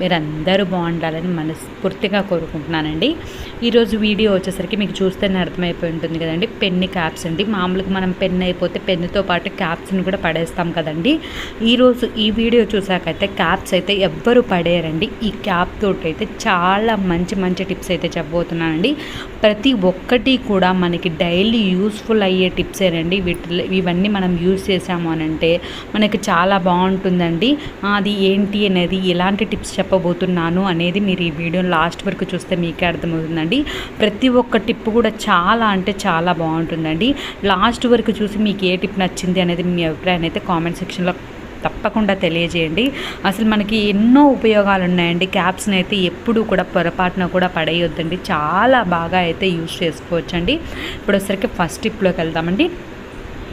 మీరు అందరూ బాగుండాలని మనస్ఫూర్తిగా కోరుకుంటున్నానండి. ఈరోజు వీడియో వచ్చేసరికి మీకు చూస్తేనే అర్థమైపోయి ఉంటుంది కదండి. పెన్ని క్యాప్స్ అండి. మామూలుగా మనం పెన్ అయిపోతే పెన్నుతో పాటు క్యాప్స్ని కూడా పడేస్తాం కదండి. ఈరోజు ఈ వీడియో చూసాకైతే క్యాప్స్ అయితే ఎవ్వరు పడేయరండి. ఈ క్యాప్ తోటి అయితే చాలా మంచి మంచి టిప్స్ అయితే చెప్పబోతున్నానండి. ప్రతి ఒక్కటి కూడా మనకి డైలీ యూస్ఫుల్ అయ్యే టిప్సేనండి వీటిలో ఇవన్నీ మనం యూస్ చేసాము అని అంటే మనకి చాలా బాగుంటుందండి. అది ఏంటి అనేది ఎలాంటి టిప్స్ చెప్పబోతున్నాను అనేది మీరు ఈ వీడియోని లాస్ట్ వరకు చూస్తే మీకే అర్థమవుతుందండి. ప్రతి ఒక్క టిప్ కూడా చాలా అంటే చాలా బాగుంటుందండి. లాస్ట్ వరకు చూసి మీకు ఏ టిప్ నచ్చింది అనేది మీ అభిప్రాయం అయితే కామెంట్ సెక్షన్లో తప్పకుండా తెలియజేయండి. అసలు మనకి ఎన్నో ఉపయోగాలు ఉన్నాయండి. క్యాప్స్ని అయితే ఎప్పుడు కూడా పొరపాటున కూడా పడేయొద్దండి. చాలా బాగా అయితే యూస్ చేసుకోవచ్చండి. ఇప్పుడు వచ్చేసరికి ఫస్ట్ టిప్లోకి వెళ్దామండి.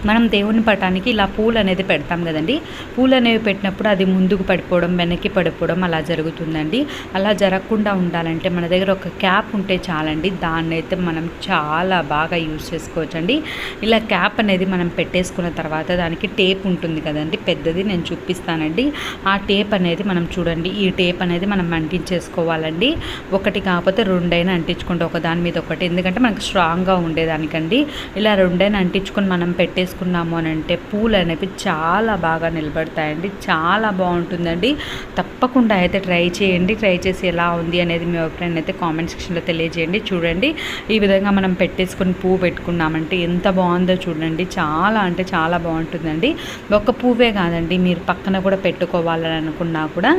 మనం దేవుని పటానికి ఇలా పూలు అనేది పెడతాం కదండి. పూలు అనేవి పెట్టినప్పుడు అది ముందుకు పడిపోవడం వెనక్కి పడిపోవడం అలా జరుగుతుందండి. అలా జరగకుండా ఉండాలంటే మన దగ్గర ఒక క్యాప్ ఉంటే చాలండి. దాన్ని అయితే మనం చాలా బాగా యూజ్ చేసుకోవచ్చండి. ఇలా క్యాప్ అనేది మనం పెట్టేసుకున్న తర్వాత దానికి టేప్ ఉంటుంది కదండి. పెద్దది నేను చూపిస్తానండి. ఆ టేప్ అనేది మనం చూడండి. ఈ టేప్ అనేది మనం అంటించేసుకోవాలండి. ఒకటి కాకపోతే రెండైనా అంటించుకుంటే ఒక దాని మీద ఒకటి. ఎందుకంటే మనకు స్ట్రాంగ్గా ఉండేదానికండి. ఇలా రెండైనా అంటించుకొని మనం పెట్టే వేసుకున్నాము అని అంటే పూలు అనేవి చాలా బాగా నిలబడతాయండి. చాలా బాగుంటుందండి. తప్పకుండా అయితే ట్రై చేయండి. ట్రై చేసి ఎలా ఉంది అనేది మీ అభిప్రాయం అయితే కామెంట్ సెక్షన్లో తెలియజేయండి. చూడండి ఈ విధంగా మనం పెట్టేసుకొని పువ్వు పెట్టుకున్నామంటే ఎంత బాగుందో చూడండి. చాలా అంటే చాలా బాగుంటుందండి. ఒక పువ్వే కాదండి మీరు పక్కన కూడా పెట్టుకోవాలని అనుకున్నా కూడా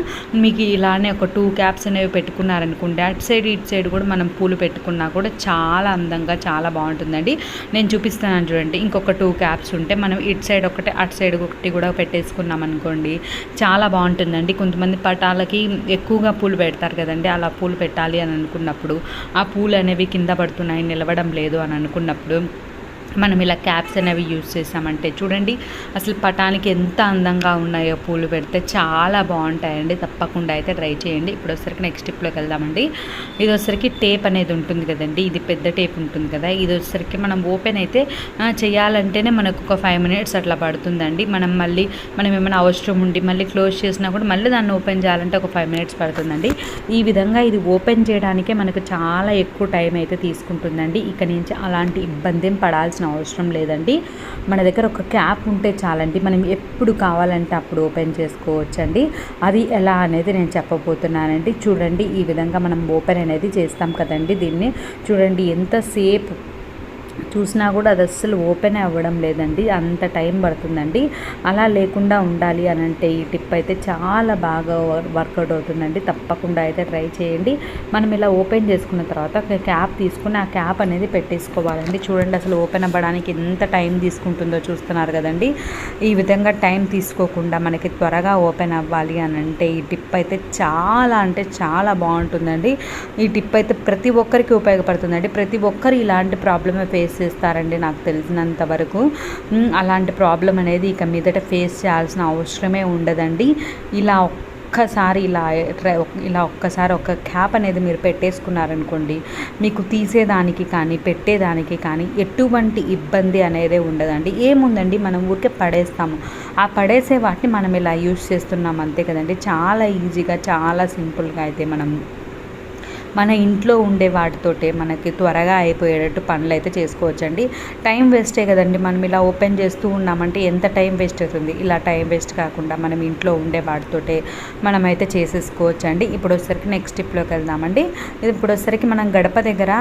మీకు ఇలానే ఒక టూ క్యాప్స్ అనేవి పెట్టుకున్నారనుకోండి అటు సైడ్ ఇటు సైడ్ కూడా మనం పూలు పెట్టుకున్నా కూడా చాలా అందంగా చాలా బాగుంటుందండి. నేను చూపిస్తాను చూడండి ఇంకొక టూ క్యాప్స్ ఉంటే మనం ఇటు సైడ్ ఒకటి అటు సైడ్ ఒకటి కూడా పెట్టేసుకున్నాం అనుకోండి చాలా బాగుంటుందండి. కొంతమంది పటాలకి ఎక్కువగా పూలు పెడతారు కదండి అలా పూలు పెట్టాలి అని అనుకున్నప్పుడు ఆ పూలు అనేవి కింద పడుతున్నాయి నిలవడం లేదు అని అనుకున్నప్పుడు మనం ఇలా క్యాప్స్ అనేవి యూజ్ చేసామంటే చూడండి అసలు పటానికి ఎంత అందంగా ఉన్నాయో పూలు పెడితే చాలా బాగుంటాయండి. తప్పకుండా అయితే ట్రై చేయండి. ఇప్పుడు వచ్చరికి నెక్స్ట్ స్టెప్లోకి వెళ్దామండి. ఇది వచ్చరికి టేప్ అనేది ఉంటుంది కదండి. ఇది పెద్ద టేప్ ఉంటుంది కదా. ఇది వచ్చరికి మనం ఓపెన్ అయితే చేయాలంటేనే మనకు ఒక ఫైవ్ మినిట్స్ అట్లా పడుతుందండి. మనం మళ్ళీ మనం ఏమైనా అవసరం ఉండి మళ్ళీ క్లోజ్ చేసినా కూడా మళ్ళీ దాన్ని ఓపెన్ చేయాలంటే ఒక ఫైవ్ మినిట్స్ పడుతుందండి. ఈ విధంగా ఇది ఓపెన్ చేయడానికే మనకు చాలా ఎక్కువ టైం అయితే తీసుకుంటుందండి. ఇక నుంచి అలాంటి ఇబ్బంది పడాల్సిన అవసరం లేదండి. మన దగ్గర ఒక క్యాప్ ఉంటే చాలండి. మనం ఎప్పుడు కావాలంటే అప్పుడు ఓపెన్ చేసుకోవచ్చండి. అది ఎలా అనేది నేను చెప్పబోతున్నానండి. చూడండి ఈ విధంగా మనం ఓపెన్ అనేది చేస్తాం కదండి దీన్ని. చూడండి ఎంతసేపు చూసినా కూడా అది అస్సలు ఓపెన్ అవ్వడం లేదండి. అంత టైం పడుతుందండి. అలా లేకుండా ఉండాలి అని అంటే ఈ టిప్ అయితే చాలా బాగా వర్కౌట్ అవుతుందండి. తప్పకుండా అయితే ట్రై చేయండి. మనం ఇలా ఓపెన్ చేసుకున్న తర్వాత ఒక క్యాప్ తీసుకుని ఆ క్యాప్ అనేది పెట్టేసుకోవాలండి. చూడండి అసలు ఓపెన్ అవ్వడానికి ఎంత టైం తీసుకుంటుందో చూస్తున్నారు కదండి. ఈ విధంగా టైం తీసుకోకుండా మనకి త్వరగా ఓపెన్ అవ్వాలి అని అంటే ఈ టిప్ అయితే చాలా అంటే చాలా బాగుంటుందండి. ఈ టిప్ అయితే ప్రతి ఒక్కరికి ఉపయోగపడుతుందండి. ప్రతి ఒక్కరు ఇలాంటి ప్రాబ్లమే ఫేస్ చేస్తారండి నాకు తెలిసినంత వరకు. అలాంటి ప్రాబ్లం అనేది ఇక మీదట ఫేస్ చేయాల్సిన అవసరమే ఉండదండి. ఇలా ఒక్కసారి ఇలా ఇలా ఒక్కసారి ఒక క్యాప్ అనేది మీరు పెట్టేసుకున్నారనుకోండి మీకు తీసేదానికి కానీ పెట్టేదానికి కానీ ఎటువంటి ఇబ్బంది అనేది ఉండదండి. ఏముందండి? మనం ఊరికే పడేస్తాము. ఆ పడేసే వాటిని మనం ఇలా యూజ్ చేస్తున్నాం అంతే కదండి. చాలా ఈజీగా చాలా సింపుల్గా అయితే మనం మన ఇంట్లో ఉండే వాటితోటే మనకి త్వరగా అయిపోయేటట్టు పనులు అయితే చేసుకోవచ్చండి. టైం వేస్టే కదండి. మనం ఇలా ఓపెన్ చేస్తూ ఉన్నామంటే ఎంత టైం వేస్ట్ అవుతుంది? ఇలా టైం వేస్ట్ కాకుండా మనం ఇంట్లో ఉండే వాటితోటే మనమైతే చేసేసుకోవచ్చండి. ఇప్పుడు వచ్చేసరికి నెక్స్ట్ స్టెప్లోకి వెళ్దామండి. ఇప్పుడు వచ్చేసరికి మనం గడప దగ్గర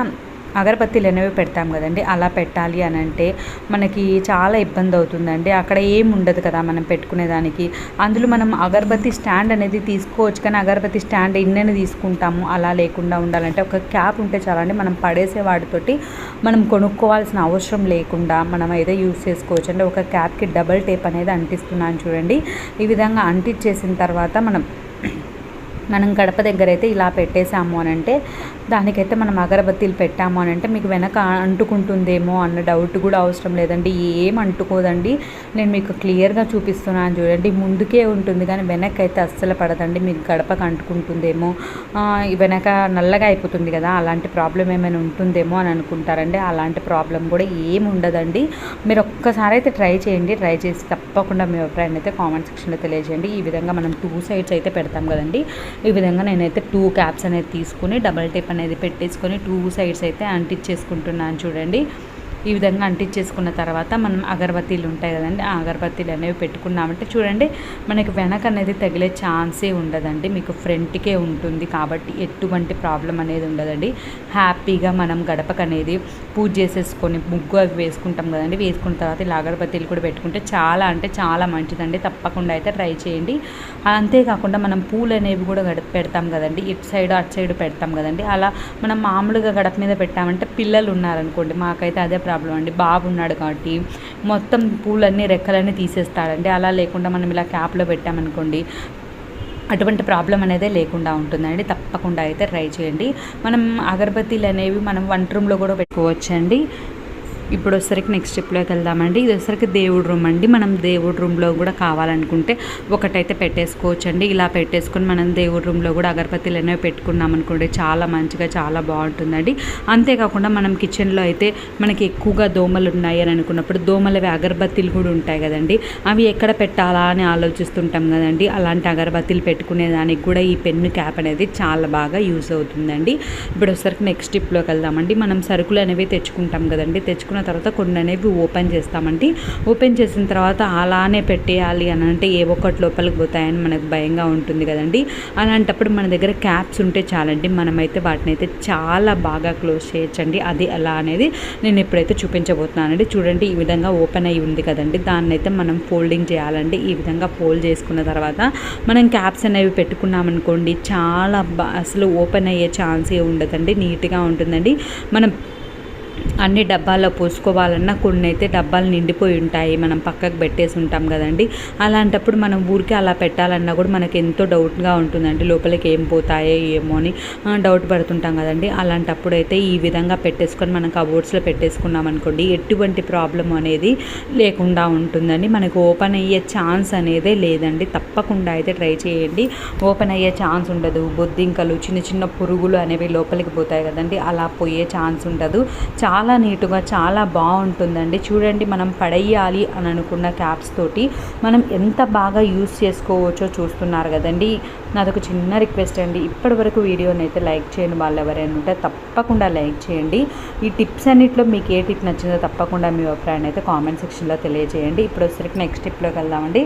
అగరబత్తీలు అనేవి పెడతాం కదండి. అలా పెట్టాలి అని అంటే మనకి చాలా ఇబ్బంది అవుతుందండి. అక్కడ ఏం ఉండదు కదా మనం పెట్టుకునేదానికి అందులో మనం అగరబత్తి స్టాండ్ అనేది తీసుకోవచ్చు కానీ అగరబత్తి స్టాండ్ ఇన్నని తీసుకుంటాము. అలా లేకుండా ఉండాలంటే ఒక క్యాప్ ఉంటే చాలండి. మనం పడేసే వాటితోటి మనం కొనుక్కోవాల్సిన అవసరం లేకుండా మనం అయితే యూస్ చేసుకోవచ్చు. అంటే ఒక క్యాప్కి డబల్ టేప్ అనేది అంటిస్తున్నాను చూడండి. ఈ విధంగా అంటించేసిన తర్వాత మనం మనం గడప దగ్గర అయితే ఇలా పెట్టేసాము అని అంటే దానికైతే మనం అగరబత్తీలు పెట్టాము అని అంటే మీకు వెనక అంటుకుంటుందేమో అన్న డౌట్ కూడా అవసరం లేదండి. ఏం అంటుకోదండి. నేను మీకు క్లియర్గా చూపిస్తున్నాను చూడండి. ముందుకే ఉంటుంది కానీ వెనక్కి అయితే అస్సలు పడదండి. మీకు గడపకు అంటుకుంటుందేమో. వెనక నల్లగా అయిపోతుంది కదా అలాంటి ప్రాబ్లం ఏమైనా ఉంటుందేమో అని అనుకుంటారండి. అలాంటి ప్రాబ్లం కూడా ఏమి ఉండదండి. మీరు ఒక్కసారి అయితే ట్రై చేయండి. ట్రై చేసి తప్పకుండా మీ అభిప్రాయాన్ని అయితే కామెంట్ సెక్షన్లో తెలియజేయండి. ఈ విధంగా మనం టూ సైడ్స్ అయితే పెడతాం కదండి. ఈ విధంగా నేనైతే టూ క్యాప్స్ అనేది తీసుకుని డబల్ టేప్ అనేది పెట్టేసుకొని టూ సైడ్స్ అయితే అంటించేసుకుంటున్నాను చూడండి. ఈ విధంగా అంటించేసుకున్న తర్వాత మనం అగరబత్తీలు ఉంటాయి కదండి ఆ అగరబత్తీలు అనేవి పెట్టుకున్నామంటే చూడండి మనకి వెనక అనేది తగిలే ఛాన్సే ఉండదండి. మీకు ఫ్రంట్కే ఉంటుంది కాబట్టి ఎటువంటి ప్రాబ్లం అనేది ఉండదండి. హ్యాపీగా మనం గడపకనేది పూజ చేసేసుకొని ముగ్గు అవి వేసుకుంటాం కదండి. వేసుకున్న తర్వాత ఇలా అగరబత్తీలు కూడా పెట్టుకుంటే చాలా అంటే చాలా మంచిదండి. తప్పకుండా అయితే ట్రై చేయండి. అంతేకాకుండా మనం పూలు అనేవి కూడా గడప పెడతాం కదండి. ఇటు సైడ్ అటు సైడ్ పెడతాం కదండి. అలా మనం మామూలుగా గడప మీద పెట్టామంటే పిల్లలు ఉన్నారనుకోండి మాకైతే అదే ప్రాబ్లం అండి. బాబు ఉన్నాడు కాబట్టి మొత్తం పూలన్నీ రెక్కలన్నీ తీసేస్తాడండి. అలా లేకుండా మనం ఇలా క్యాప్లో పెట్టామనుకోండి అటువంటి ప్రాబ్లం అనేది లేకుండా ఉంటుందండి. తప్పకుండా అయితే ట్రై చేయండి. మనం అగరబత్తీలు అనేవి మనం వంట రూమ్లో కూడా పెట్టుకోవచ్చండి. ఇప్పుడు వచ్చేసరికి నెక్స్ట్ స్టెప్లోకి వెళ్దామండి. ఇది వచ్చేసరికి దేవుడు రూమ్ అండి. మనం దేవుడు రూమ్లో కూడా కావాలనుకుంటే ఒకటైతే పెట్టేసుకోవచ్చు అండి ఇలా పెట్టేసుకొని మనం దేవుడు రూమ్లో కూడా అగరబత్తీలు అనేవి పెట్టుకున్నాం అనుకోండి చాలా మంచిగా చాలా బాగుంటుందండి. అంతేకాకుండా మనం కిచెన్లో అయితే మనకి ఎక్కువగా దోమలు ఉన్నాయి అని అనుకున్నప్పుడు దోమలవి అగరబత్తీలు కూడా ఉంటాయి కదండి. అవి ఎక్కడ పెట్టాలా అని ఆలోచిస్తుంటాం కదండి. అలాంటి అగరబత్తీలు పెట్టుకునే దానికి కూడా ఈ పెన్ను క్యాప్ అనేది చాలా బాగా యూస్ అవుతుందండి. ఇప్పుడు వచ్చరికి నెక్స్ట్ స్టెప్లోకి వెళ్దామండి. మనం సరుకులు అనేవి తెచ్చుకుంటాం కదండి. తెచ్చుకున్న తీసుకున్న తర్వాత కొన్ని అనేవి ఓపెన్ చేస్తామండి. ఓపెన్ చేసిన తర్వాత అలానే పెట్టేయాలి అని అంటే ఏ ఒక్కటి లోపలికి పోతాయని మనకు భయంగా ఉంటుంది కదండి. అలాంటప్పుడు మన దగ్గర క్యాప్స్ ఉంటే చాలండి. మనమైతే వాటిని అయితే చాలా బాగా క్లోజ్ చేయొచ్చండి. అది ఎలా అనేది నేను ఎప్పుడైతే చూపించబోతున్నానండి చూడండి ఈ విధంగా ఓపెన్ అయ్యి ఉంది కదండి. దాన్ని అయితే మనం ఫోల్డింగ్ చేయాలండి. ఈ విధంగా ఫోల్డ్ చేసుకున్న తర్వాత మనం క్యాప్స్ అనేవి పెట్టుకున్నామనుకోండి చాలా అసలు ఓపెన్ అయ్యే ఛాన్సే ఉండదండి. నీట్గా ఉంటుందండి. మనం అన్ని డబ్బాల్లో పోసుకోవాలన్నా కొన్ని అయితే డబ్బాలు నిండిపోయి ఉంటాయి. మనం పక్కకు పెట్టేసి ఉంటాం కదండి. అలాంటప్పుడు మనం ఊరికి అలా పెట్టాలన్నా కూడా మనకి ఎంతో డౌట్గా ఉంటుందండి. లోపలికి ఏం పోతాయో ఏమో అని డౌట్ పడుతుంటాం కదండి. అలాంటప్పుడు అయితే ఈ విధంగా పెట్టేసుకొని మనం కబోర్డ్స్లో పెట్టేసుకున్నాం అనుకోండి ఎటువంటి ప్రాబ్లం అనేది లేకుండా ఉంటుందండి. మనకు ఓపెన్ అయ్యే ఛాన్స్ అనేదే లేదండి. తప్పకుండా అయితే ట్రై చేయండి. ఓపెన్ అయ్యే ఛాన్స్ ఉండదు. బొద్దింకలు చిన్న చిన్న పురుగులు అనేవి లోపలికి పోతాయి కదండి. అలా పోయే ఛాన్స్ ఉండదు. చాలా నీటుగా చాలా బాగుంటుందండి. చూడండి మనం పడేయాలి అని అనుకున్న క్యాప్స్ తోటి మనం ఎంత బాగా యూస్ చేసుకోవచ్చో చూస్తున్నారు కదండి. నాదొక చిన్న రిక్వెస్ట్ అండి. ఇప్పటి వరకు వీడియోని అయితే లైక్ చేయండి వాళ్ళు ఎవరైనా ఉంటే తప్పకుండా లైక్ చేయండి. ఈ టిప్స్ అన్నింటిలో మీకు ఏ టిప్ నచ్చిందో తప్పకుండా మీ అభిప్రాయాన్ని అయితే కామెంట్ సెక్షన్లో తెలియజేయండి. ఇప్పుడు వచ్చేసరికి నెక్స్ట్ టిప్లోకి వెళ్దామండి.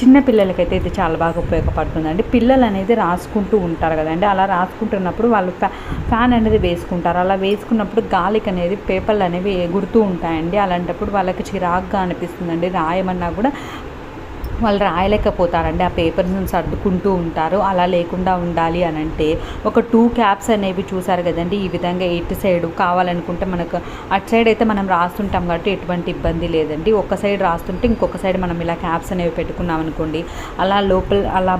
చిన్న పిల్లలకైతే ఇది చాలా బాగా ఉపయోగపడుతుందండి. పిల్లలు అనేది రాసుకుంటూ ఉంటారు కదండి. అలా రాసుకుంటున్నప్పుడు వాళ్ళు ఫ్యాన్ అనేది వేసుకుంటారు. అలా వేసుకున్నప్పుడు గాలికి అనేది పేపర్లు అనేవి ఎగురుతూ ఉంటాయండి. అలాంటప్పుడు వాళ్ళకి చిరాగ్గా అనిపిస్తుందండి. రాయమన్నా కూడా వాళ్ళు రాయలేకపోతారండి. ఆ పేపర్స్ని సర్దుకుంటూ ఉంటారు. అలా లేకుండా ఉండాలి అని అంటే ఒక టూ క్యాప్స్ అనేవి చూసారు కదండి. ఈ విధంగా ఎటు సైడ్ కావాలనుకుంటే మనకు అటు సైడ్ అయితే మనం రాస్తుంటాం కాబట్టి ఎటువంటి ఇబ్బంది లేదండి. ఒక సైడ్ రాస్తుంటే ఇంకొక సైడ్ మనం ఇలా క్యాప్స్ అనేవి పెట్టుకున్నాం అనుకోండి అలా లోపల అలా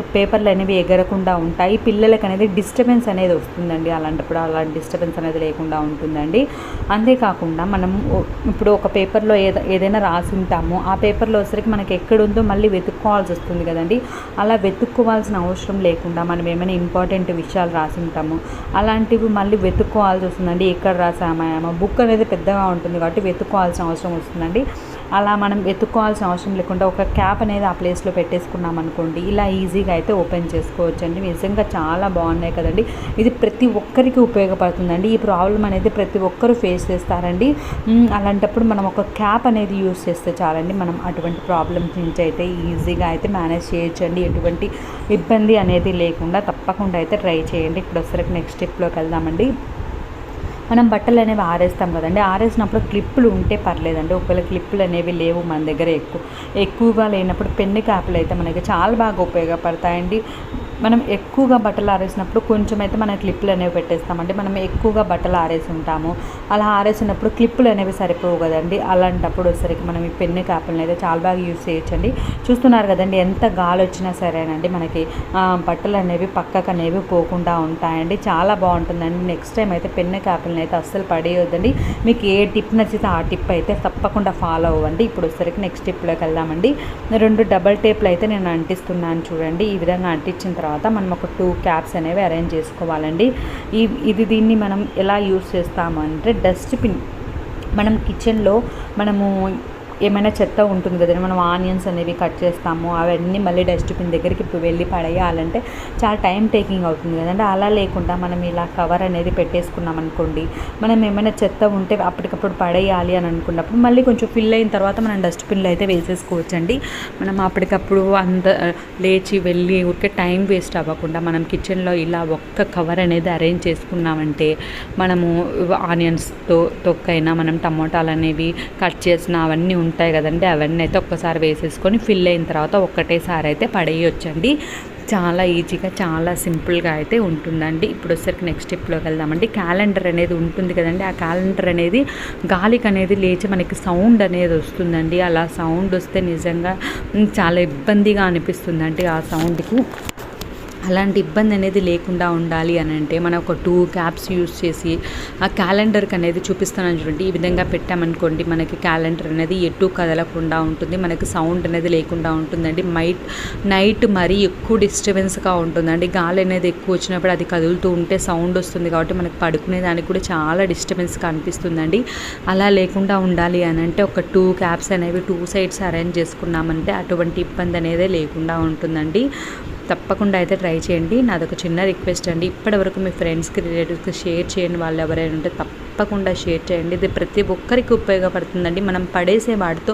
పేపర్లు అనేవి ఎగరకుండా ఉంటాయి. పిల్లలకి అనేది డిస్టర్బెన్స్ అనేది వస్తుందండి. అలాంటప్పుడు అలాంటి డిస్టర్బెన్స్ అనేది లేకుండా ఉంటుందండి. అంతేకాకుండా మనం ఇప్పుడు ఒక పేపర్లో ఏదో ఏదైనా రాసి ఉంటాము. ఆ పేపర్లో వచ్చరికి మనకి ఎక్కడుందో మళ్ళీ వెతుక్కోవాల్సి వస్తుంది కదండి. అలా వెతుక్కోవాల్సిన అవసరం లేకుండా మనం ఏమైనా ఇంపార్టెంట్ విషయాలు రాసి ఉంటాము. అలాంటివి మళ్ళీ వెతుక్కోవాల్సి వస్తుందండి. ఎక్కడ రాసామా బుక్ అనేది పెద్దగా ఉంటుంది కాబట్టి వెతుక్కోవాల్సిన అవసరం వస్తుందండి. అలా మనం వెతుక్కోవాల్సిన అవసరం లేకుండా ఒక క్యాప్ అనేది ఆ ప్లేస్లో పెట్టేసుకున్నాం అనుకోండి ఇలా ఈజీగా అయితే ఓపెన్ చేసుకోవచ్చు అండి నిజంగా చాలా బాగున్నాయి కదండి. ఇది ప్రతి ఒక్కరికి ఉపయోగపడుతుందండి. ఈ ప్రాబ్లం అనేది ప్రతి ఒక్కరు ఫేస్ చేస్తారండి. అలాంటప్పుడు మనం ఒక క్యాప్ అనేది యూస్ చేస్తే చాలండి. మనం అటువంటి ప్రాబ్లమ్స్ నుంచి అయితే ఈజీగా అయితే మేనేజ్ చేయొచ్చండి. ఎటువంటి ఇబ్బంది అనేది లేకుండా తప్పకుండా అయితే ట్రై చేయండి. ఇప్పుడు వచ్చరికి నెక్స్ట్ స్టెప్లోకి వెళ్దామండి. మనం బట్టలు అనేవి ఆరేస్తాం కదండి. ఆరేసినప్పుడు క్లిప్పులు ఉంటే పర్లేదండి. ఒకవేళ క్లిప్పులు అనేవి లేవు మన దగ్గర ఎక్కువ ఎక్కువగా లేనప్పుడు పెన్ను క్యాపులు అయితే మనకి చాలా బాగా ఉపయోగపడతాయండి. మనం ఎక్కువగా బట్టలు ఆరేసినప్పుడు కొంచెం అయితే మన క్లిప్పులు అనేవి పెట్టేస్తామండి. మనం ఎక్కువగా బట్టలు ఆరేసి ఉంటాము. అలా ఆరేసినప్పుడు క్లిప్పులు అనేవి సరిపోవు కదండి. అలాంటప్పుడు వచ్చేసరికి మనం ఈ పెన్ను క్యాపులను అయితే చాలా బాగా యూస్ చేయొచ్చండి. చూస్తున్నారు కదండి ఎంత గాలి వచ్చినా సరేనండి. మనకి బట్టలు అనేవి పక్కకు అనేవి పోకుండా ఉంటాయండి. చాలా బాగుంటుందండి. నెక్స్ట్ టైం అయితే పెన్ను క్యాపులను అయితే అస్సలు పడేయొద్దండి. మీకు ఏ టిప్ నచ్చితే ఆ టిప్ అయితే తప్పకుండా ఫాలో అవ్వండి. ఇప్పుడు వచ్చేసరికి నెక్స్ట్ టిప్లోకి వెళ్దామండి. రెండు డబల్ టేప్లు అయితే నేను అంటిస్తున్నాను చూడండి. ఈ విధంగా అంటించిన తర్వాత మనం ఒక టూ క్యాప్స్ అనేవి అరేంజ్ చేసుకోవాలండి. ఈ ఇది దీన్ని మనం ఎలా యూస్ చేస్తామంటే డస్ట్బిన్ మనం కిచెన్లో మనము ఏమైనా చెత్త ఉంటుంది కదండి మనం ఆనియన్స్ అనేవి కట్ చేస్తాము అవన్నీ మళ్ళీ డస్ట్బిన్ దగ్గరికి ఇప్పుడు వెళ్ళి పడేయాలంటే చాలా టైం టేకింగ్ అవుతుంది కదండి. అలా లేకుండా మనం ఇలా కవర్ అనేది పెట్టేసుకున్నాం అనుకోండి మనం ఏమైనా చెత్త ఉంటే అప్పటికప్పుడు పడేయాలి అని అనుకున్నప్పుడు మళ్ళీ కొంచెం ఫిల్ అయిన తర్వాత మనం డస్ట్బిన్లో అయితే వేసేసుకోవచ్చండి. మనం అప్పటికప్పుడు అంత లేచి వెళ్ళి ఊరికే టైం వేస్ట్ అవ్వకుండా మనం కిచెన్లో ఇలా ఒక్క కవర్ అనేది అరేంజ్ చేసుకున్నామంటే మనము ఆనియన్స్తో తొక్కైనా మనం టమోటాలు అనేవి కట్ చేసిన అవన్నీ ఉంటాయి కదండి అవన్నీ అయితే ఒక్కసారి వేసేసుకొని ఫిల్ అయిన తర్వాత ఒక్కటేసారి అయితే పడేయొచ్చండి. చాలా ఈజీగా చాలా సింపుల్గా అయితే ఉంటుందండి. ఇప్పుడు వచ్చేసరికి నెక్స్ట్ స్టెప్లోకి వెళ్దామండి. క్యాలెండర్ అనేది ఉంటుంది కదండి ఆ క్యాలెండర్ అనేది గాలికి అనేది లేచి మనకి సౌండ్ అనేది వస్తుందండి. అలా సౌండ్ వస్తే నిజంగా చాలా ఇబ్బందిగా అనిపిస్తుందండి ఆ సౌండ్కి అలాంటి ఇబ్బంది అనేది లేకుండా ఉండాలి అని అంటే మనం ఒక టూ క్యాప్స్ యూస్ చేసి ఆ క్యాలెండర్కి అనేది చూపిస్తున్నాను చూడండి. ఈ విధంగా పెట్టామనుకోండి మనకి క్యాలెండర్ అనేది ఎటు కదలకుండా ఉంటుంది. మనకి సౌండ్ అనేది లేకుండా ఉంటుందండి. మైట్ నైట్ మరీ ఎక్కువ డిస్టర్బెన్స్గా ఉంటుందండి. గాలి అనేది ఎక్కువ వచ్చినప్పుడు అది కదులుతూ ఉంటే సౌండ్ వస్తుంది కాబట్టి మనకు పడుకునే దానికి కూడా చాలా డిస్టర్బెన్స్గా అనిపిస్తుందండి. అలా లేకుండా ఉండాలి అని అంటే ఒక టూ క్యాప్స్ అనేవి టూ సైడ్స్ అరేంజ్ చేసుకున్నామంటే అటువంటి ఇబ్బంది అనేది లేకుండా ఉంటుందండి. తప్పకుండా అయితే ట్రై చేయండి. నాదొక చిన్న రిక్వెస్ట్ అండి. ఇప్పటివరకు మీ ఫ్రెండ్స్కి రిలేటివ్స్కి షేర్ చేయండి. వాళ్ళు ఎవరైనా ఉంటే తప్ప తప్పకుండా షేర్ చేయండి. ఇది ప్రతి ఒక్కరికి ఉపయోగపడుతుందండి. మనం పడేసే వాటితో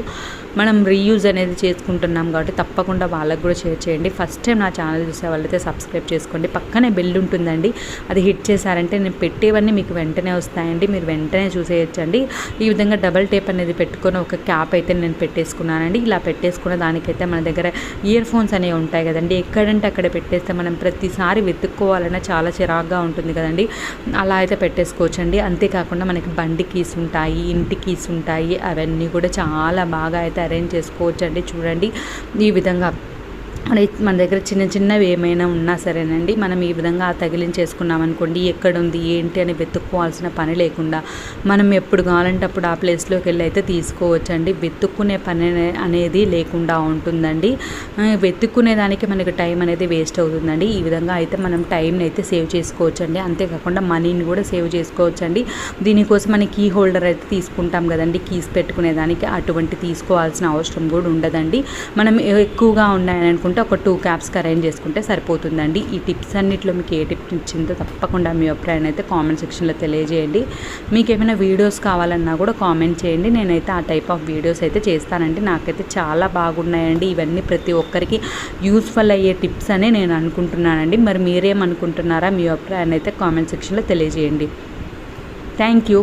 మనం రీయూజ్ అనేది చేసుకుంటున్నాం కాబట్టి తప్పకుండా వాళ్ళకు కూడా షేర్ చేయండి. ఫస్ట్ టైం నా ఛానల్ చూసే వాళ్ళైతే సబ్స్క్రైబ్ చేసుకోండి. పక్కనే బెల్ ఉంటుందండి. అది హిట్ చేశారంటే నేను పెట్టేవన్నీ మీకు వెంటనే వస్తాయండి. మీరు వెంటనే చూసేయచ్చండి. ఈ విధంగా డబల్ టేప్ అనేది పెట్టుకొని ఒక క్యాప్ అయితే నేను పెట్టేసుకున్నానండి. ఇలా పెట్టేసుకున్న దానికైతే మన దగ్గర ఇయర్ ఫోన్స్ అనేవి ఉంటాయి కదండి. ఎక్కడంటే అక్కడ పెట్టేస్తే మనం ప్రతిసారి వెతుక్కోవాలన్నా చాలా చిరాగ్గా ఉంటుంది కదండి. అలా అయితే పెట్టేసుకోవచ్చండి. అంతేకాకుండా మనకి బండి కీస్ ఉంటాయి ఇంటి కీస్ ఉంటాయి అవన్నీ కూడా చాలా బాగా అయితే అరేంజ్ చేసుకోవచ్చు అండి చూడండి ఈ విధంగా మన మన దగ్గర చిన్న చిన్నవి ఏమైనా ఉన్నా సరేనండి. మనం ఈ విధంగా తగిలించేసుకున్నాం అనుకోండి ఎక్కడ ఉంది ఏంటి అని వెతుక్కోవాల్సిన పని లేకుండా మనం ఎప్పుడు కావాలంటే అప్పుడు ఆ ప్లేస్లోకి వెళ్ళి అయితే తీసుకోవచ్చండి. వెతుక్కునే పని అనేది లేకుండా ఉంటుందండి. వెతుక్కునే దానికి మనకి టైం అనేది వేస్ట్ అవుతుందండి. ఈ విధంగా అయితే మనం టైంని అయితే సేవ్ చేసుకోవచ్చండి. అంతేకాకుండా మనీని కూడా సేవ్ చేసుకోవచ్చండి. దీనికోసం మనం కీ హోల్డర్ అయితే తీసుకుంటాం కదండి. కీస్ పెట్టుకునే దానికి అటువంటి తీసుకోవాల్సిన అవసరం కూడా ఉండదండి. మనం ఎక్కువగా ఉన్నాయని అనుకుంటే ఒక టూ క్యాప్స్కి అరేంజ్ చేసుకుంటే సరిపోతుందండి. ఈ టిప్స్ అన్నింటిలో మీకు ఏ టిప్ ఇచ్చిందో తప్పకుండా మీ అభిప్రాయం అయితే కామెంట్ సెక్షన్లో తెలియజేయండి. మీకు ఏమైనా వీడియోస్ కావాలన్నా కూడా కామెంట్ చేయండి. నేనైతే ఆ టైప్ ఆఫ్ వీడియోస్ అయితే చేస్తానండి. నాకైతే చాలా బాగున్నాయండి. ఇవన్నీ ప్రతి ఒక్కరికి యూస్ఫుల్ అయ్యే టిప్స్ అనే నేను అనుకుంటున్నానండి. మరి మీరేమనుకుంటున్నారా మీ అభిప్రాయాన్ని అయితే కామెంట్ సెక్షన్లో తెలియజేయండి. Thank you